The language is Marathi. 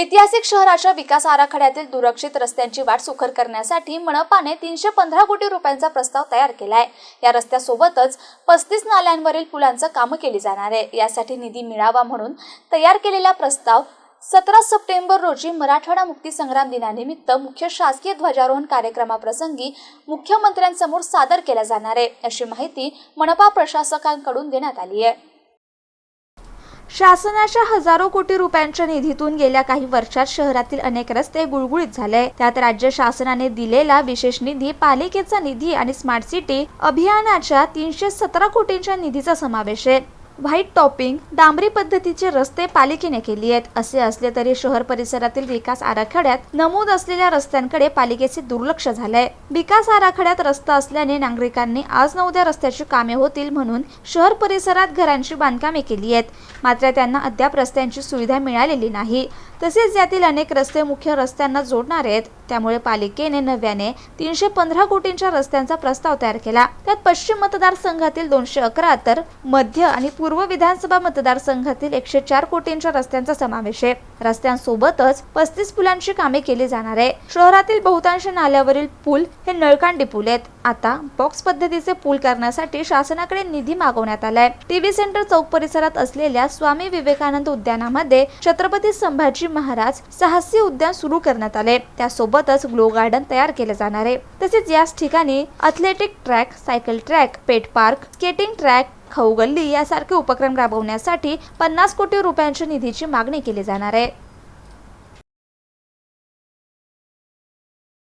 ऐतिहासिक शहराच्या विकास आराखड्यातील दुरक्षित रस्त्यांची वाट सुखर करण्यासाठी मनपाने तीनशे पंधरा कोटी रुपयांचा प्रस्ताव तयार केलाय. या रस्त्यासोबतच पस्तीस नाल्यांवरील पुलांचं कामं केली जाणार आहे. यासाठी निधी मिळावा म्हणून तयार केलेला प्रस्ताव सतरा सप्टेंबर रोजी मराठवाडा मुक्ती संग्राम दिनानिमित्त मुख्य शासकीय ध्वजारोहण कार्यक्रमाप्रसंगी मुख्यमंत्र्यांसमोर सादर केला जाणार आहे. अशी माहिती मनपा प्रशासकांकडून देण्यात आली आहे. शासनाच्या हजारो कोटी रुपयांच्या निधीतून गेल्या काही वर्षात शहरातील अनेक रस्ते गुळगुळीत झाले. त्यात राज्य शासनाने दिलेला विशेष निधी पालिकेचा निधी आणि स्मार्ट सिटी अभियानाच्या तीनशे सतरा कोटींच्या निधीचा समावेश आहे. व्हाईट टॉपिंग डांबरी पद्धतीचे रस्ते पालिकेने केली आहेत. असे असले तरी शहर परिसरातील विकास आराखड्यात नमूद असलेल्या रस्त्यांकडे पालिकेचे दुर्लक्ष झालंय. विकास आराखड्यात रस्ता असल्याने नागरिकांनी आज न उद्या रस्त्याची कामे होतील म्हणून शहर परिसरात घरांची बांधकामे केली आहेत. मात्र त्यांना अद्याप रस्त्यांची सुविधा मिळालेली नाही. तसेच यातील अनेक रस्ते मुख्य रस्त्यांना जोडणार आहेत. त्यामुळे पालिकेने नव्याने तीनशे पंधरा कोटींच्या रस्त्यांचा प्रस्ताव तयार केला. त्यात पश्चिम मतदारसंघातील दोनशे अकरा तर मध्य आणि पूर्व विधानसभा मतदारसंघातील एकशे चार कोटींच्या रस्त्यांचा समावेश आहे. रस्त्यांसोबतच पस्तीस पुलांची कामे केली जाणार आहे. शहरातील बहुतांश नाल्यावरील पूल हे नळकांडी पूल आहेत. आता बॉक्स पद्धतीचे पूल करण्यासाठी शासनाकडे निधी मागवण्यात आलाय. टीव्ही सेंटर चौक परिसरात असलेल्या स्वामी विवेकानंद उद्यानामध्ये छत्रपती संभाजी महाराज साहसी उद्यान सुरू करण्यात आले. त्यासोबतच ग्लो गार्डन तयार केले जाणार आहे. तसेच याच ठिकाणी athletic track cycle track pet park skating track खाऊ गल्ली यासारखे उपक्रम राबवण्यासाठी पन्नास कोटी रुपयांच्या निधीची मागणी केली जाणार आहे.